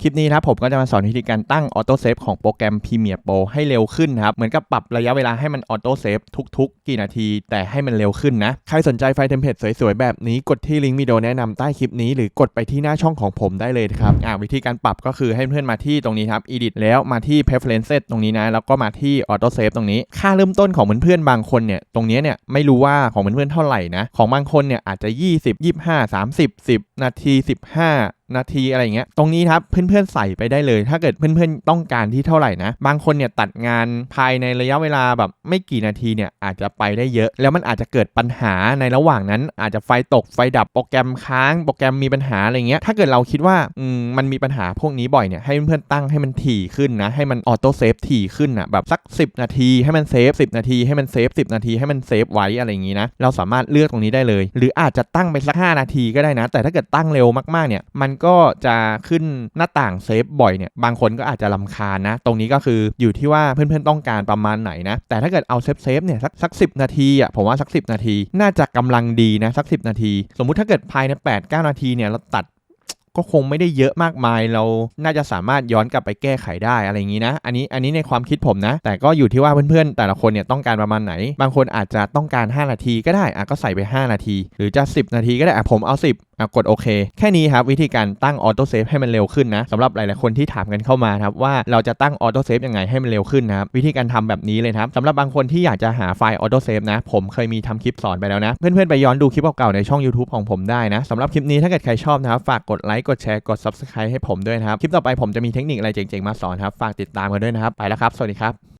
คลิปนี้นะครับผมก็จะมาสอนวิธีการตั้งออโต้เซฟของโปรแกรม Premiere Pro ให้เร็วขึ้นนะครับ เหมือนกับปรับระยะเวลาให้มันออโต้เซฟทุกๆ กี่นาที แต่ให้มันเร็วขึ้นนะ ใครสนใจไฟเทมเพลตสวยๆ แบบนี้กดที่ลิงก์วิดีโอแนะนำใต้คลิปนี้ หรือกดไปที่หน้าช่องของผมได้เลยครับอ่าวิธีการปรับก็คือให้เพื่อนมาที่ตรงนี้ครับ edit แล้วมาที่ preferences ตรงนี้นะแล้วก็มาที่ auto save ตรงนี้ ค่าเริ่มต้นของเพื่อนๆบางคนเนี่ยตรงนี้เนี่ยไม่รู้ว่าของเพื่อนๆเท่าไหร่นะของบางคนเนี่ยอาจจะ 20 25 30 10 นาที 15 นาทีอะไรอย่างเงี้ย ตรงนี้ครับเพื่อนๆใส่ไปได้เลย ถ้าเกิดเพื่อนๆต้องการที่เท่าไหร่นะ บางคนเนี่ยตัดงานภายในระยะเวลาแบบไม่กี่นาทีเนี่ยอาจจะไปได้เยอะ แล้วมันอาจจะเกิดปัญหาในระหว่างนั้น อาจจะไฟตกไฟดับโปรแกรมค้างโปรแกรมมีปัญหาอะไรเงี้ย ถ้าเกิดเราคิดว่าอืมมันมีปัญหาพวกนี้บ่อยเนี่ยให้เพื่อนๆตั้งให้มันถี่ขึ้นนะให้มันออโต้เซฟถี่ขึ้นนะแบบสัก 10 นาทีให้มันเซฟ10 นาทีให้มันเซฟ10 นาทีให้มันเซฟไว้อะไรอย่างงี้นะเราสามารถเลือกตรงนี้ได้เลย หรืออาจจะตั้งไปสัก5นาทีก็ได้นะ แต่ถ้าเกิดตั้งเร็วมากๆเนี่ยมันก็จะขึ้นหน้าต่างเซฟบ่อยเนี่ยบางคนก็อาจจะลำคาญนะ ตรงนี้ก็คืออยู่ที่ว่าเพื่อนๆต้องการประมาณไหนนะ แต่ถ้าเกิดเอาเซฟเซฟเนี่ยสักสักสินาทีอะผมว่าสัก 10 นาที น่าจะกำลังดีนะสัก 10 นาที สมมุติถ้าเกิดภายใน 8-9 นาทีเนี่ยเราตัดก็คงไม่ได้เยอะมากมายเราน่าจะสามารถย้อนกลับไปแก้ไขได้อะไรอย่างนี้นะ อันนี้อันนี้ในความคิดผมนะ แต่ก็อยู่ที่ว่าเพื่อนๆ แต่ละคนเนี่ยต้องการประมาณไหน บางคนอาจจะต้องการ 5 นาทีก็ได้อะก็ใส่ไป 5 นาที หรือจะ 10 นาทีก็ได้อะผมเอา 10 อะกดโอเค แค่นี้ครับวิธีการตั้งออโต้เซฟให้มันเร็วขึ้นนะสำหรับหลายๆคนที่ถามกันเข้ามาครับว่าเราจะตั้งออโต้เซฟยังไงให้มันเร็วขึ้นนะครับวิธีการทำแบบนี้เลยครับสำหรับบางคนที่อยากจะหาไฟล์ออโต้เซฟนะ ผมเคยมีทำคลิปสอนไปแล้วนะ เพื่อนๆ ไปย้อนดูคลิปเก่าๆในช่อง YouTube ของผมได้นะสำหรับคลิปนี้ถ้าเกิดใครชอบนะครับฝากกดไลค์กดแชร์กด Subscribe ให้ผมด้วยนะครับคลิปต่อไปผมจะมีเทคนิคอะไรเจ๋งๆมาสอนครับฝากติดตามกันด้วยนะครับไปแล้วครับสวัสดีครับ